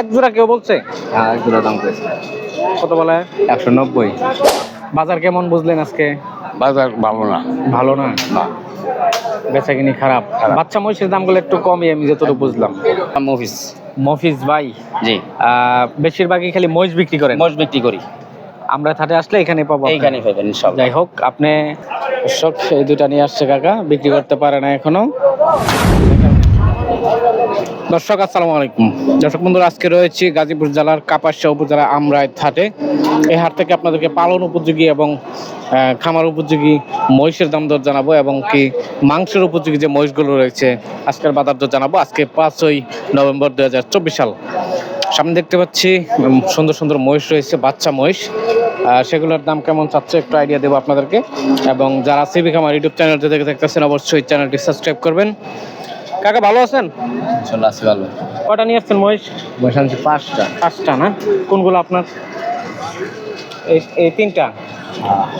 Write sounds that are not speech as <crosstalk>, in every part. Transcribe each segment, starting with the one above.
এক জোড়া কেউ বলছে? হ্যাঁ এগুলো দাম করেছে। কত বলে? একশো নব্বই। বাজার কেমন বুঝলেন আজকে? বাজার ভালো না। ভালো না? বেচা কিনি খারাপ। বাচ্চা মহিষের দামগুলো একটু কমই আমি যতটুকু বুঝলাম। মফিস মফিজ। ভাই? জি। বেশিরভাগই খালি মহিষ বিক্রি করেন? মোষ বিক্রি করি। আমরা থাটে আসলে এখানে পাবো এখানে পাবেন ইনশাল্লাহ। যাই হোক আপনি দর্শক এই দুটা নিয়ে আসছে কাকা বিক্রি করতে পারে না এখনও। দর্শক, আসসালামু আলাইকুম। দর্শক বন্ধুরা, আজকে রয়েছি গাজীপুর জেলার কাপাসিয়া উপজেলা আমরাই হাটে। এই হাট থেকে আপনাদেরকে পালন উপযোগী এবং খামার উপযোগী মহিষের দাম দর জানাব এবং কি মাংসের উপযোগী যে মহিষগুলো রয়েছে, আজকের বাজার দর জানাব। আজকে পাঁচই নভেম্বর দু হাজার চব্বিশ সাল। সামনে দেখতে পাচ্ছি সুন্দর সুন্দর মহিষ রয়েছে, বাচ্চা মহিষ। সেগুলোর দাম কেমন চাচ্ছে একটু আইডিয়া দেবো আপনাদেরকে। এবং যারা সিভিক আমার ইউটিউব চ্যানেলটি দেখে থাকতেছেন, অবশ্যই চ্যানেলটি সাবস্ক্রাইব করবেন। কাকা ভালো আছেন? ইনশাল্লাহ আছে ভালো। কটা নিয়ে আসছেন মহিষ? বসে আনছি পাঁচটা। পাঁচটা না? কোনগুলো আপনার? এই এই তিনটা?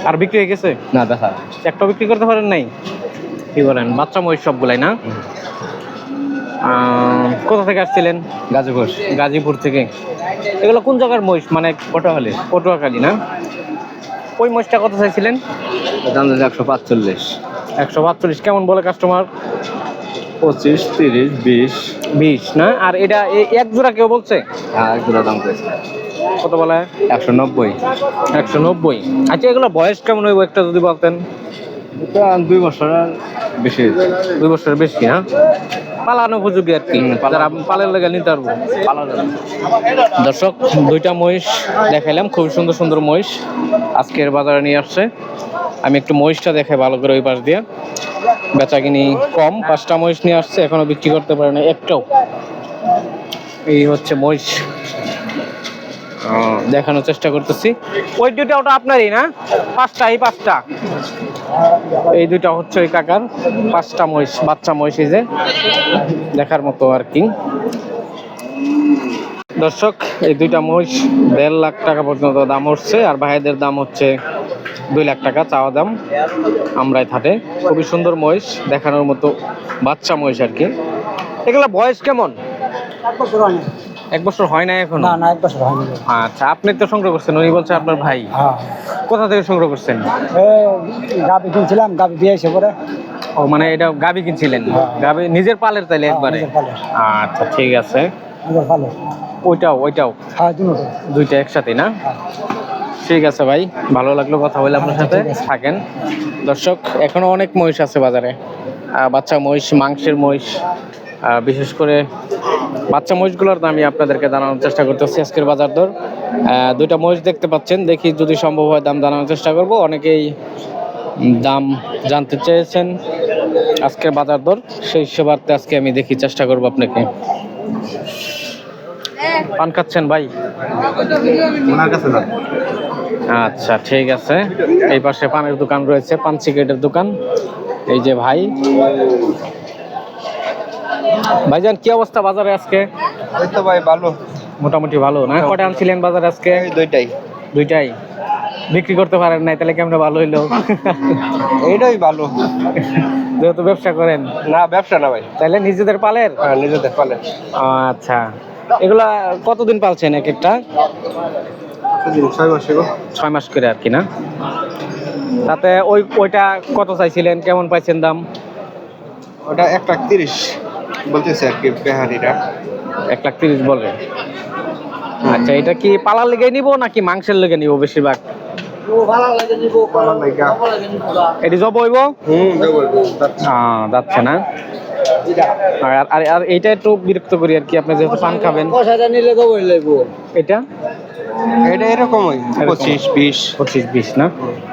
আর বিক্রি হয়ে গেছে? না দেখা। একটা বিক্রি করতে পারেন নাই? কি বলেন বাচ্চা মহিষ সবগুলাই না? কোথা থেকে আসছিলেন? গাজীপুর। গাজীপুর থেকে। এগুলো কোন জায়গার মহিষ? মানে পটুয়াখালী। পটুয়াখালী না? ওই মহিষটা কত চাইছিলেন? দাম একশো পাঁচচল্লিশ। একশো পাঁচচল্লিশ। কেমন বলে কাস্টমার পঁচিশ তিরিশ বিশ। বিশ না? আর এটা এক জোড়া কেউ বলছে? হ্যাঁ এক জোড়া দাম করেছে। কত বলে? একশো নব্বই। একশো নব্বই। আচ্ছা এগুলো বয়স কেমন হইব একটা যদি বলতেন? এটা দুই বছর বেশি দুই বছরের বেশি হ্যাঁ পালানো উপযোগী আর কি যারা পালের লেগে নিতে পারব। দর্শক দুইটা মহিষ দেখাইলাম খুব সুন্দর সুন্দর মহিষ আজকের বাজারে নিয়ে আসছে। আমি একটু মহিষটা দেখাই ভালো করে ওই পাশ দিয়ে। বেচা কিনি কম পাঁচটা মহিষ নিয়ে আসছে এখনও বিক্রি করতে পারে না একটাও। এই হচ্ছে মহিষ। আহ, দেখানোর চেষ্টা করতেছি। ওই দুটা ওটা আপনারই না? পাঁচটা এই পাঁচটা? এই দুইটা হচ্ছে ওই কাকার পাঁচটা মহিষ বাচ্চা মহিষ এই যে। দেখার মতো আর কি। দর্শক এই দুইটা মহিষ দেড় লাখ টাকা পর্যন্ত দাম হচ্ছে আর ভাইদের দাম হচ্ছে দুই লাখ টাকা চাওয়া দাম আমরাই থাটে খুবই সুন্দর মহিষ দেখানোর মতো বাচ্চা মহিষ আর কি। এগুলা বয়স কেমন? এক বছর হয় না এখন? না না এক বছর হয়নি আচ্ছা আপনি তো সংগ্রহ করছেন উনি বলছে আপনার ভাই। হ্যাঁ। কোথা থেকে সংগ্রহ করছেন? গাবি কিনছিলাম গাবি বিয়ে এসে পরে। ও মানে এটা গাবি কিনছিলেন? হ্যাঁ। গাবি নিজের পালের তাইলে একবারে? আচ্ছা ঠিক আছে। ওইটাও ওইটাও? হ্যাঁ দুটো। দুইটা একসাথে না? ঠিক আছে ভাই ভালো লাগল কথা বলে আপনার সাথে। থাকেন। দর্শক এখনও অনেক মহিষ আছে বাজারে। বাচ্চা মহিষ মাংসের মহিষ বিশেষ করে বাচ্চা মহিষগুলোর দামই আপনাদেরকে জানানোর চেষ্টা করতেছি আজকের বাজার দর। দুইটা মহিষ দেখতে পাচ্ছেন দেখি যদি সম্ভব হয় দাম জানানোর চেষ্টা করব। অনেকেই দাম জানতে চেয়েছেন আজকের বাজার দর। সেই সেবার্থে আজকে আমি দেখি চেষ্টা করব আপনাকে। পান খাচ্ছেন ভাই? ওনার কাছে আচ্ছা ঠিক আছে। এই পাশে পানের দোকান রয়েছে পান সিগারেটের দোকান। এই যে ভাই। ভাইজান কি অবস্থা বাজারে আজকে? ওই তো ভাই ভালো। মোটামুটি ভালো না? কটা আনছিলেন বাজারে আজকে? দুইটাই। দুইটাই। বিক্রি করতে পারেন নাই তাহলে কেমন ভালো হইল? এইটাই ভালো। যেহেতু ব্যবসা করেন। না ব্যবসা না ভাই। তাহলে নিজেদের পালের? হ্যাঁ নিজেদের পালে আচ্ছা। এগুলা কতদিন পালছেন এক একটা? ছয় মাসে করে আর কি না? তাতে ওই ওইটা কত চাইছিলেন? কেমন পাইছেন দাম? ওটা এক লাখ তিরিশ বলতেছে আর কি বেহারিটা এক লাখ তিরিশ বলে। আচ্ছা এটা কি পালার লেগে নিব নাকি মাংসের লেগে নিব বেশিরভাগ? এটি জব হইব? হুম যাচ্ছে না। আর আর আর এইটা একটু বিরক্ত করি আর কি আপনি যেহেতু পান খাবেন। পয়সাটা নিলে তো বই লাগবো। এটা? এটা এরকমই পঁচিশ বিশ। পঁচিশ বিশ না?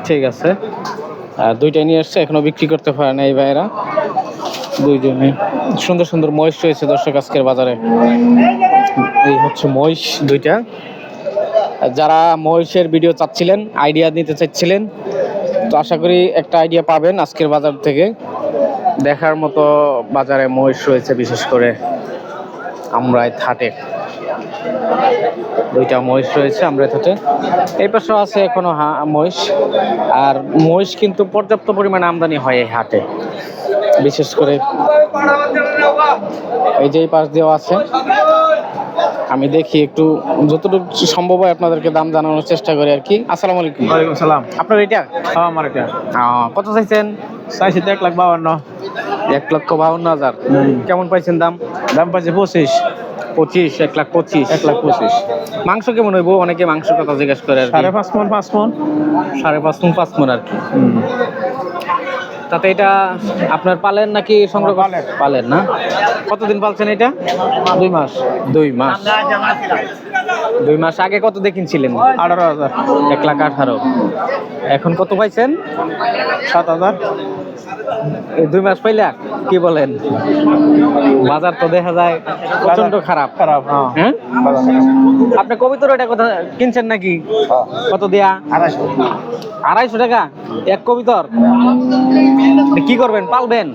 ঠিক আছে। আর দুইটা নিয়ে আসছে এখনও বিক্রি করতে পারে না এই ভাইয়েরা। দুইজনে। সুন্দর সুন্দর মহিষ রয়েছে দর্শক আজকের বাজারে। এই হচ্ছে মহিষ দুইটা। যারা মহিষের ভিডিও চাচ্ছিলেন আইডিয়া নিতে চাচ্ছিলেন তো আশা করি একটা আইডিয়া পাবেন আজকের বাজার থেকে। দেখার মতো বাজারে মহিষ রয়েছে বিশেষ করে আমরাই থাটে। দুইটা মহিষ রয়েছে আমরা থাটে। এই পাশে আছে এখনও হা- মহিষ। আর মহিষ কিন্তু পর্যাপ্ত পরিমাণে আমদানি হয় এই হাটে। বিশেষ করে এই যে এই পাশ দিয়েও আছে। আমি দেখি একটু যতটুকু সম্ভব হয় আপনাদেরকে দাম জানানোর চেষ্টা করি আর কি। আসসালামু আলাইকুম। ওয়ালাইকুম সালাম। আপনার এটা? হ্যাঁ আমার এটা। কত চাইছেন? চাইছি তো এক লাখ বাউন্ন। এক লক্ষ বাউন্ন হাজার। কেমন পাইছেন দাম? দাম পাইছে পঁচিশ। পঁচিশ এক লাখ পঁচিশ। এক লাখ পঁচিশ। মাংস কেমন হইব? অনেকে মাংস কথা জিজ্ঞেস করে আর সাড়ে পাঁচ মন পাঁচ মন। সাড়ে পাঁচ মন পাঁচ মন আর কি। তাতে এটা আপনার পালেন নাকি সংগ্রহ? পালেন। পালেন না? কতদিন পালছেন এটা? দুই মাস। দুই মাস। দুই মাস আগে কত দেখিনছিলেন আঠারো হাজার। এক লাখ আঠারো। এখন কত পাইছেন? সাত হাজার। দুই মাস পাইলা? কি বলেন? বাজার তো দেখা যায় প্রচণ্ড খারাপ। খারাপ হ্যাঁ। হ্যাঁ? আপনি কবিতর এটা কথা কিনছেন নাকি? কত দেয়া? আড়াইশো। আড়াইশো টাকা? এক কবিতর? কি করবেন? পালবেন?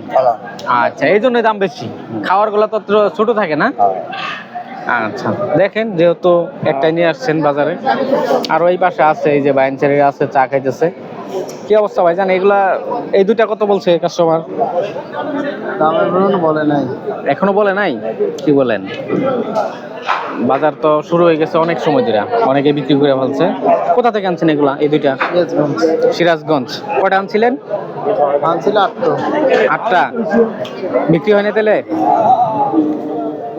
আচ্ছা এই জন্য দাম বেশি। খাওয়ারগুলো তো ছোট থাকে না? আচ্ছা দেখেন যেহেতু একটাই নিয়ে আসছেন বাজারে আর ওই পাশে আছে এই যে বাইন ছেড়ে আছে চা খাইতেছে। কি অবস্থা ভাই জান এগুলা এই দুইটা কত বলছে কাস্টমার বলে নাই। এখনও বলে নাই? কি বলেন? বাজার তো শুরু হয়ে গেছে অনেক সময় ধরে অনেকে বিক্রি করে ফেলছে। কোথা থেকে আনছেন এগুলা এই দুইটা? সিরাজগঞ্জ। কটা আনছিলেন? আনছিল আটটো। আটটা। বিক্রি হয়নি তাহলে?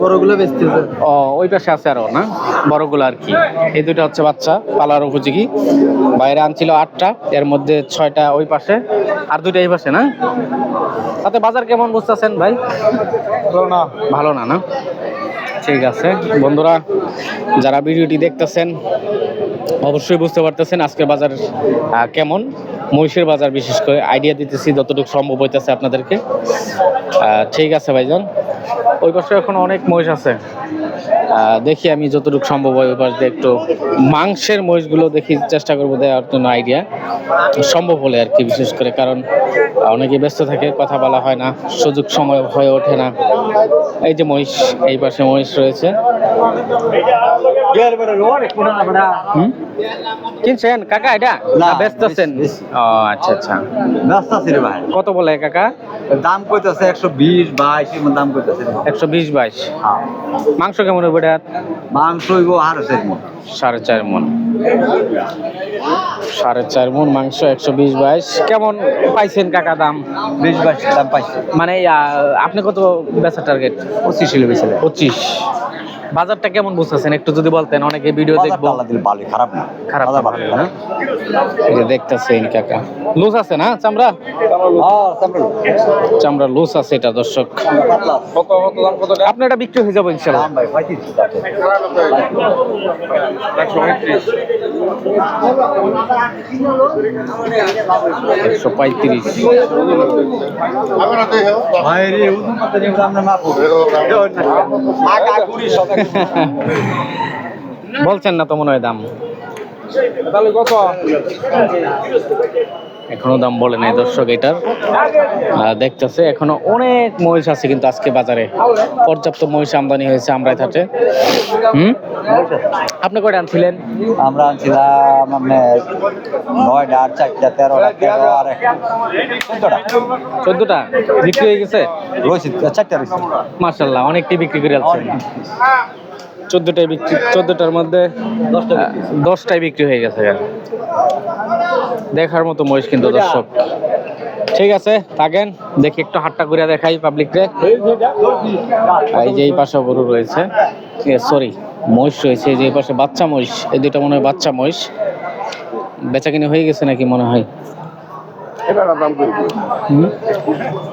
বড়গুলো বেচতেছে। ও ওই পাশে আছে আরও না? বড়গুলো আর কি। এই দুইটা হচ্ছে বাচ্চা পালার উপযোগী। বাইরে আনছিল আটটা এর মধ্যে ছয়টা ওই পাশে আর দুইটা এই পাশে না? তাতে বাজার কেমন বুঝতেছেন ভাই? ভালো না। ভালো না না? ঠিক আছে। বন্ধুরা যারা ভিডিওটি দেখতেছেন অবশ্যই বুঝতে পারতেছেন আজকের বাজার কেমন। মহিষের বাজার বিশেষ করে আইডিয়া দিতেছি যতটুকু সম্ভব হইতেছে আপনাদেরকে। ঠিক আছে ভাইজান। ওই পাশে এখন অনেক মহিষ আছে। দেখি আমি যতটুকু সম্ভব হয় ওই পাশ দিয়ে একটু মাংসের মহিষগুলো দেখি চেষ্টা করব দেওয়ার জন্য আইডিয়া সম্ভব হলে আর কি বিশেষ করে কারণ অনেকে ব্যস্ত থাকে কথা বলা হয় না সুযোগ সময় হয়ে ওঠে না। এই যে মহিষ এই পাশে মহিষ রয়েছে? কিনছেন? কাকা এটা? না, ব্যস্ত আছেন। ও আচ্ছা আচ্ছা। ব্যস্ত আছি রে ভাই। কত বলে কাকা? দাম কইতেছে একশো বিশ বাইশ এমন দাম কইতেছে একশো বিশ বাইশ। মাংস কেমন এটা? মাংস হইব আর সাড়ে চার মন। সাড়ে চার মন মাংস একশো বিশ বাইশ। কেমন পাইছেন কাকা দাম? বিশ বাইশ দাম পাইছেন মানে আপনি কত বেচার টার্গেট পঁচিশ কিলো বেশি পঁচিশ। বাজারটা কেমন বুঝতেছেন? একটু যদি বলতেন অনেকে ভিডিও দেখব। দিলে ভালোই খারাপ না। খারাপ বাজার ভালো না। এই যে দেখতেছেন কাকা। লুজ আছে না চামড়া? চামড়া লুজ। আছে এটা দর্শক। আপনার এটা বিক্রি হয়ে যাব ইনশাল্লাহ। একশো পঁয়ত্রিশ। বলছেন না তো মনে হয় দাম। এখনও দাম বলে নাই দর্শক এটার। দেখতেছে এখনও অনেক মহিষ আছে কিন্তু আজকে বাজারে। পর্যাপ্ত মহিষ আমদানি হয়েছে আমরাই থাটে হুম? আপনি কয়টা আনছিলেন? আমরা আনছিলাম নয়টা আর চারটা তেরোটা তেরো আর চোদ্দটা। চোদ্দটা? বিক্রি হয়ে গেছে? রয়েছে চারটা রয়েছে মার্শাল্লাহ অনেকটি বিক্রি করে আনছেন। চোদ্দটাই বিক্রি চোদ্দটার মধ্যে দশটা আহ, দশটাই বিক্রি হয়ে গেছে দেখার মতো মহিষ কিন্তু দর্শক। ঠিক আছে থাকেন দেখি একটু হাটটা ঘুরে দেখাই পাবলিককে এই যে এই পাশে গরু রয়েছে সরি মহিষ রয়েছে এই যে এই পাশে বাচ্চা মহিষ এই দুইটা মনে হয় বাচ্চা মহিষ। বেচা কিনে হয়ে গেছে নাকি মনে হয়?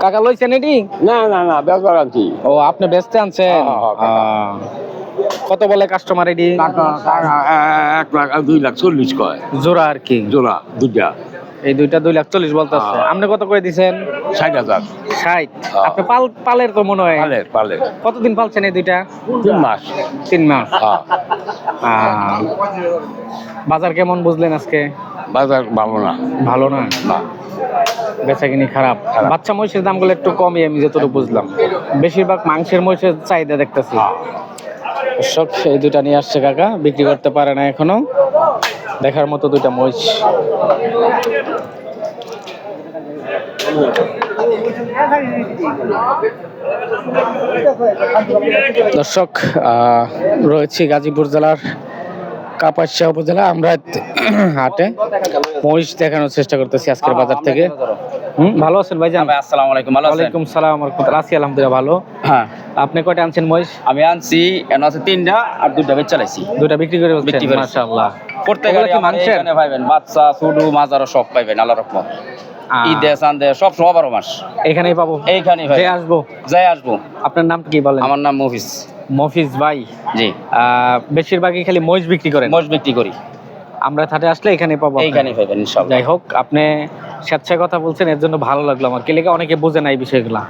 কাকা লইছেন এটি? না না না বেজবার আনছি। ও আপনি বেচতে আনছেন? হ্যাঁ, হ্যাঁ, কত বলে কাস্টমার টাকা এক লাখ দুই লাখ চল্লিশ কয়। জোড়া আর কি? জোড়া দুইটা। এই দুইটা দুই লাখ চল্লিশ বলতেছে। হ্যাঁ। আপনি কত করে দিছেন? ষাট হাজার। ষাট। আপনি পাল পালের তো মনে হয়। পালের পালের। কতদিন পালছেন এই দুইটা? তিন মাস। তিন মাস। বাজার কেমন বুঝলেন আজকে? বাজার ভালো না। ভালো না? না। বেচা কিনি খারাপ। বাচ্চা মহিষের দামগুলো একটু কমই আমি যতটুকু বুঝলাম। বেশিরভাগ মাংসের মহিষের চাহিদা দেখতেছি। দর্শক, এই দুইটা নিয়ে আসছে কাকা, বিক্রি করতে পারে না এখনও। দেখার মতো দুইটা মহিষ। দর্শক রয়েছি গাজীপুর জেলার কাপাসিয়া উপজেলা আমরা হাটে। মহিষ দেখানোর চেষ্টা করতেছি আজকের বাজার থেকে। হুম, ভালো আছেন ভাইজান? ভাই আসসালামু আলাইকুম ভালো আছেন? ওয়ালাইকুম সালাম রহমতুল্লাহ আছি আলহামদুলিল্লাহ ভালো। হ্যাঁ। আপনি কয়টা আনছেন মহিষ? আমি আনছি এন আছে তিনটা আর বেচ চালাইছি দুটা বিক্রি করে বিক্রি মাশাআল্লাহ। প্রত্যেক মাংসের? এখানে বাচ্চা মাজারও সব পাইবেন আল্লাহ রকম আহ, ঈদে সব সময় বারো মাস। এখানেই পাবো? এইখানেই যে ভাই আসব? যাই আসব। আপনার নাম কি বলেন? আমার নাম মফিস মফিজ ভাই। জি। আহ, বেশিরভাগই খালি মহিষ বিক্রি করেন? মোষ বিক্রি করি। আমরা থাটে আসলে এখানে পাবো আপনাকে। এইখানেই পাইবেন ইনশাল্লাহ যাই হোক আপনি স্বেচ্ছায় কথা বলছেন এর জন্য ভালো লাগল আমার। কেলেকে অনেকে বোঝে না এই বিষয়গুলা।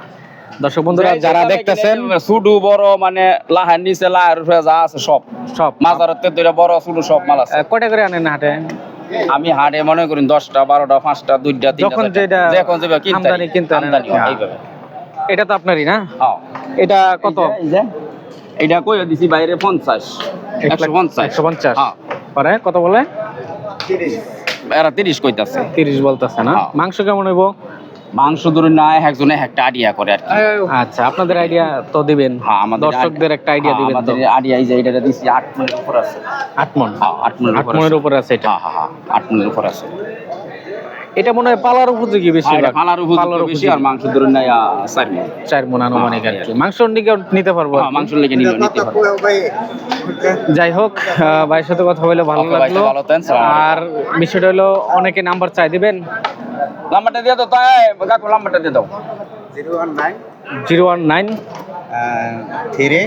দর্শক বন্ধুরা যারা দেখতেছেন সুডু বড় মানে লাহার নিচে লাহার উপরে যা আছে সব। সব। মাজারের তে দুইটা বড় সুডু সব মাল আছে। কয়টা করে আনেন হাটে? আমি হাটে মনে করি দশটা বারোটা পাঁচটা দুইটা যখন। যেটা যখন যেটা কিনতে আমদানি কিনতে। আমদানি হ্যাঁ। এইভাবে। এটা তো আপনারই না? হ্যাঁ। এটা কত? এটা কই দিছি বাইরে পঞ্চাশ এক একশো লাখ- পঞ্চাশ। একশো পঞ্চাশ। হ্যাঁ। পরে কত বলে? এরা তিরিশ কইতাছে। তিরিশ বলতেছে না? হ্যাঁ। মাংস কেমন হইব? মাংস ধরুন না একজনে একটা আইডিয়া করে আর আচ্ছা আপনাদের আইডিয়া তো দিবেন। হ্যাঁ, আমাদের দর্শকদের একটা আইডিয়া হ্যাঁ, দিবেন আমাদের আইডিয়া এই যে এটা দিছি আট মনের উপর আছে। আট মন। হ্যাঁ আট মনের উপর আছে এটা। হ্যাঁ হ্যাঁ হ্যাঁ আট মনের উপর আছে। এটা মনে হয় পালার উপযোগী বেশি আর এটা ফালার উপযুক্ত বেশি আর মাংস ধরুন না চার মন। চার মন আনুমানিক আর কি। মাংস নিকে নিতে পারব হ্যাঁ। মাংস নিল নিতে পারব। যাই হোক ভাইয়ের সাথে কথা বলে ভালো লাগল। আর বিষয়টা হলো অনেকে নাম্বার চাই দিবেন। নাম্বারটা দিয়ে দাও তাই কাকু লাম্বারটা দিয়ে দাও। Zero one nine zero one nine three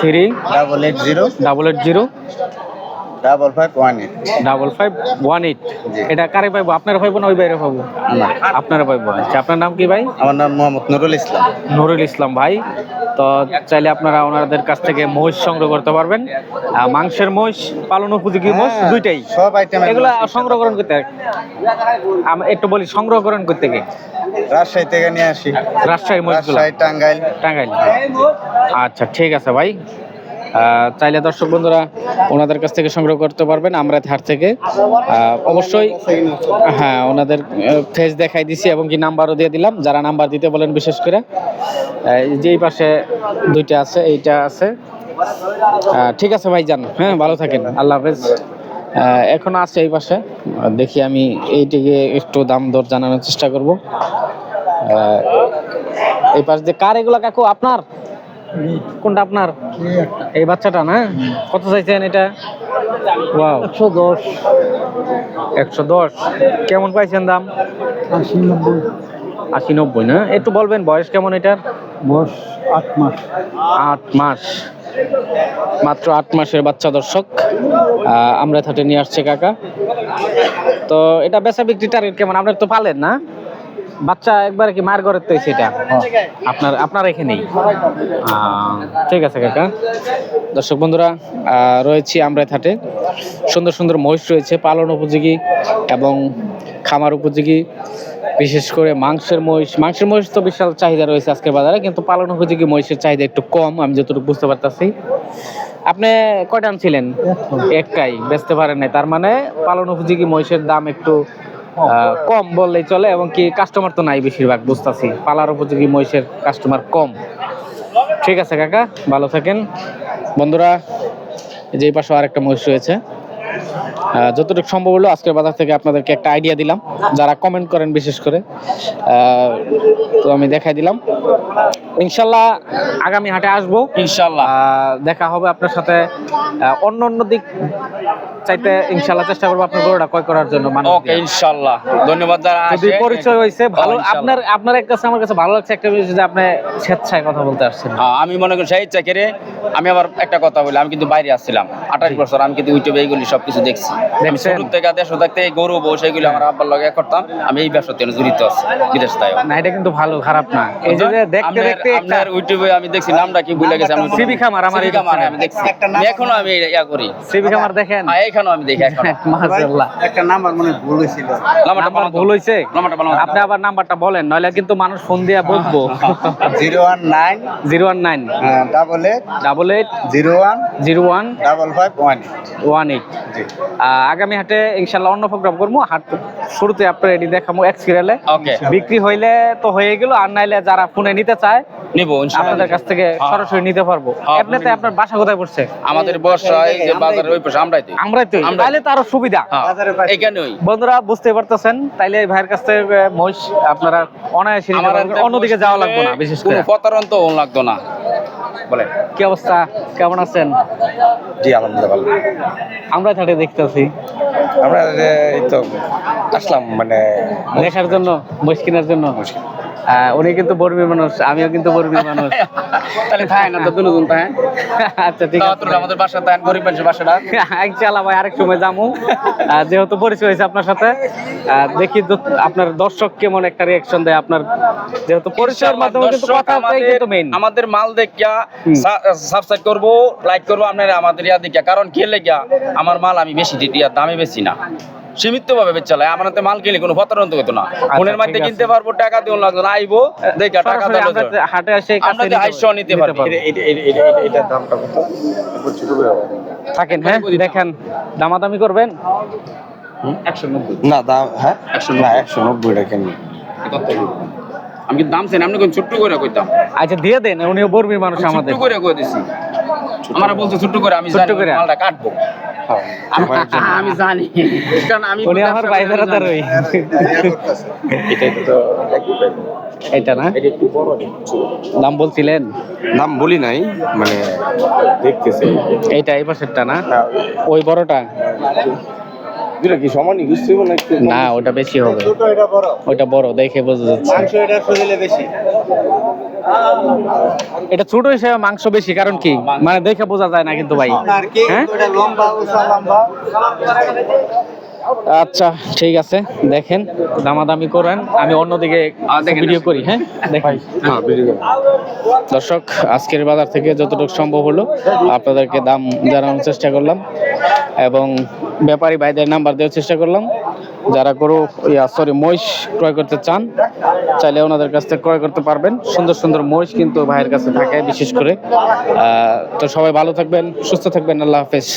three double eight zero double eight zero. Double five one eight double five one eight এটা কারে পাইবো? আপনারা পাইবো না ওই বাইরে পাবো আপনারা পাইবো। আচ্ছা আপনার নাম কি ভাই? আমার নাম মোহাম্মদ নুরুল ইসলাম। নুরুল ইসলাম ভাই। তো চাইলে আপনারা ওনাদের কাছ থেকে মহিষ সংগ্রহ করতে পারবেন। মাংসের মহিষ পালন উপযোগী মহিষ হ্যাঁ, দুইটাই। সব আইটেম এগুলা সংগ্রহ করেন করতে আমি একটু বলি সংগ্রহ করেন করতে গে রাজশাহী থেকে নিয়ে আসি। রাজশাহী মহিষগুলো? রাজশাহী টাঙ্গাইল। টাঙ্গাইল। আচ্ছা ঠিক আছে ভাই। চাইলে দর্শক বন্ধুরা ওনাদের কাছ থেকে সংগ্রহ করতে পারবেন আমরা হাট থেকে। অবশ্যই হ্যাঁ ওনাদের ফেস দেখাই দিছি এবং কি নাম্বারও দিয়ে দিলাম। যারা নাম্বার দিতে বলেন বিশেষ করে। আহ, এই যে পাশে দুইটা আছে এইটা আছে। ঠিক আছে ভাই যান হ্যাঁ ভালো থাকেন আল্লাহ হাফেজ। এখনও আছে এই পাশে দেখি আমি এইটিকে একটু দাম দর জানানোর চেষ্টা করব। এই পাশ দিয়ে কার এগুলো কাকু আপনার? কোনটা আপনার? এই বাচ্চাটা না? কত চাইছেন এটা? ওয়াও একশো দশ। একশো দশ। কেমন পাইছেন দাম? আশি নব্বই। না? একটু বলবেন বয়স কেমন এটার? বয়স আট মাস। আট মাস। মাত্র আট মাসের বাচ্চা দর্শক। আমরা থাটে নিয়ে আসছে কাকা। তো এটা বেচা বিক্রি টার্গেট কেমন? আপনার তো পালেন না? বাচ্চা একবার কি মার ঘরের তো সেটা? আপনার আপনার এখানেই। ঠিক আছে কাকা। দর্শক বন্ধুরা রয়েছি আমরা থাটে সুন্দর সুন্দর মহিষ রয়েছে পালন উপযোগী এবং খামার উপযোগী। বিশেষ করে মাংসের মহিষ। মাংসের মহিষ তো বিশাল চাহিদা রয়েছে আজকের বাজারে কিন্তু পালন উপযোগী মহিষের চাহিদা একটু কম আমি যতটুকু বুঝতে পারতেছি। আপনি কয়টা আনছিলেন? একটাই বেচতে পারেন নাই। তার মানে পালন উপযোগী মহিষের দাম একটু কম। বললেই চলে এবং কি কাস্টমার তো নাই বেশিরভাগ, বুঝতেছি। পালার উপযোগী মহিষের কাস্টমার কম। ঠিক আছে কাকা, ভালো থাকেন। বন্ধুরা যে পাশে আরেকটা মহিষ রয়েছে। যতটুকু সম্ভব হলো আজকের বাজার থেকে আপনাদেরকে একটা আইডিয়া দিলাম। যারা কমেন্ট করেন বিশেষ করে। তো আমি দেখাই দিলাম। ইনশাল্লাহ আগামী হাটে আসব। ইনশাল্লাহ। দেখা হবে আপনার সাথে। অন্য অন্য দিক চাইতে ইনশাল্লাহ চেষ্টা করব আপনার গরুটা ক্রয় করার জন্য ওকে ইনশাল্লাহ। ধন্যবাদ যারা যদি পরিচয় হয়েছে ভালো। আপনার আপনার কাছে আমার কাছে ভালো লাগছে একটা বিষয় যে আপনি স্বেচ্ছায় কথা বলতে আসছেন। আমি মনে করি সেই ইচ্ছা করে আমি আবার একটা কথা বলি আমি কিন্তু বাইরে আসছিলাম। আঠাশ বছর আমি কিন্তু ইউটিউবে এইগুলি সবকিছু দেখছি? শুরু থেকে দেশ থাকতে গরু বউ সেগুলি আমার আব্বার লগে করতাম আমি এই ব্যবসাতে জড়িত আছি বিদেশ তাই না এটা কিন্তু ভালো খারাপ না। এই যে দেখতে দেখতে একটা আপনার ইউটিউবে আমি দেখছি নামটা কি ভুলে গেছি আমি সিবি খামার আমার এই খামার। আমি দেখছি। এখনও আমি ইয়া করি। সিবি খামার দেখেন। হ্যাঁ এইখানেও আমি দেখি এখনও। <laughs> মাশাআল্লাহ। একটা নাম্বার মনে ভুল হয়েছিল। নাম্বারটা নাম্বার ভুল হয়েছে? নাম্বারটা বলো। তো। আপনি আবার নাম্বারটা বলেন নইলে কিন্তু মানুষ ফোন দিয়ে <laughs> zero one nine double eight double eight zero one zero one double five one one eight আগামী হাটে ইনশাল্লাহ অন্য প্রোগ্রাম করব। হাট শুরুতে আপনার এটি দেখাবো এক সিরিয়ালে ওকে বিক্রি হইলে তো হয়ে গেল আর নাইলে যারা ফোনে নিতে চায় নিবো আপনাদের কাছ থেকে সরাসরি নিতে পারব। হ্যাঁ, এমনিতে আপনার বাসা কোথায় পড়ছে? আমাদের বর্ষা এই যে বাজারের ওই পাশে আমরাই তো আমরাই তো। তাহলে তো আরও সুবিধা। হ্যাঁ বাজারের পাশে। এখানে ওই বন্ধুরা বুঝতে পারতেছেন? তাইলে এই ভাইয়ের কাছ থেকে মহিষ আপনারা অনায়াসে। অন্যদিকে যাওয়া লাগবে না বিশেষ করে। কোনো প্রতারণ তো লাগতো না। বলে কি অবস্থা? কেমন আছেন? জি আলহামদুলিল্লাহ ভালো। আমরা ছাড়ে দেখতেছি। আমরা এই তো আসলাম মানে দেখার জন্য মহিষ কেনার জন্য? উনি কিন্তু বর্মী মানুষ আমিও কিন্তু বর্মী মানুষ। তাহলে থাকেন না তো দুজন থাকেন আচ্ছা ঠিক আছে। আমাদের বাসা থাকেন গরিব মানুষের বাসাটা। ইনশাআল্লাহ ভাই আরেক সময় আহ, যেহেতু পরিচয় হয়েছে আপনার সাথে দেখি আপনার দর্শক কেমন একটা রিয়াকশন দেয় আপনার। যেহেতু পরিচয়ের মাধ্যমে কিন্তু কথাটাই আমাদের- কিন্তু মেইন আমাদের মাল দেখিয়া। সাবস্ক্রাইব করব লাইক করব আপনারা আমাদের ইয়া দেখিয়া। কারণ খেলে গিয়া আমার মাল আমি বেশি দিই আর দামে বেশি না। সীমিত ভাবে বেচালাই আমার হাতে মাল কোনো প্রতারণ তো না। ফোনের ঠিক মধ্যে আছে। কিনতে পারব টাকা দিও লাগতো না আইবো দেখা টাকা হাটে কাছে আমরা নিতে আইসও নিতে পারব। পারব। দামটা কত। থাকেন হ্যাঁ দেখেন দামাদামি করবেন? একশো নব্বই। না দাম হ্যাঁ? না একশো নব্বই টাকা আমি কিন্তু দাম চাই না, আপনি কোন ছোট্ট করে কইতাম। আচ্ছা দিয়ে দেন উনিও বর্মীর মানুষ আমাদের ছোট্ট করে কই দিছি আমরা বলছে ছোট্ট করে আমি ছোট্ট জানি করে? মালটা কাটবো। <laughs> আমি জানি। কারণ আমি উনি আমার ভাই বেড়াদার ওই। এটাই তো। এটা না? এটা একটু বড় দাম বলছিলেন? নাম বলি নাই মানে দেখতেছে। এইটা এই পাশেরটা না? ওই বড়টা? দুটা কি সমানই বুঝতে না একটু না ওটা বেশি হবে। ওটা বড়। দেখে বোঝা যাচ্ছে। এটা ছোট হিসেবে মাংস বেশি কারণ কি? মানে দেখে বোঝা যায় না কিন্তু ভাই। হ্যাঁ? আচ্ছা ঠিক আছে দেখেন দামাদামি করেন। আমি অন্যদিকে। ভিডিও করি হ্যাঁ? দেখেন। হ্যাঁ বেরিয়ে দর্শক আজকের বাজার থেকে যতটুকু সম্ভব হলো আপনাদেরকে দাম জানানোর চেষ্টা করলাম এবং ব্যাপারী ভাইদের নাম্বার দেওয়ার চেষ্টা করলাম। যারা গরু সরি মহিষ ক্রয় করতে চান, চাইলে ওনাদের কাছ থেকে ক্রয় করতে পারবেন। সুন্দর সুন্দর মহিষ কিন্তু ভাইয়ের কাছে থাকে বিশেষ করে। তো সবাই ভালো থাকবেন, সুস্থ থাকবেন, আল্লাহ হাফেজ।